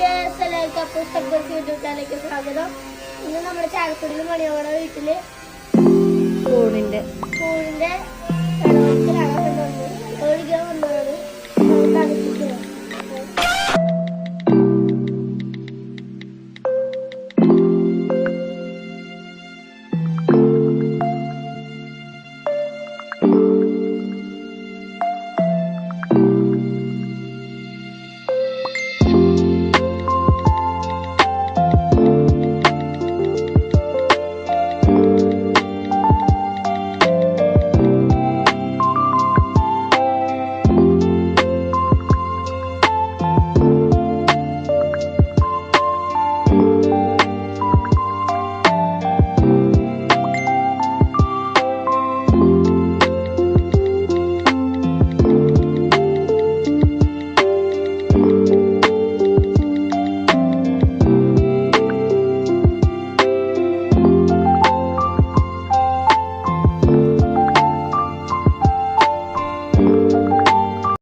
Guys സ്ഥലമായിട്ട് അപ്പോൾ step YouTube സ്വാഗതം. ഇന്ന് നമ്മുടെ ചാലക്കുടിയിൽ മണിയോടെ വീട്ടിൽ ഫോണിന്റെ സ്കൂളിന്റെ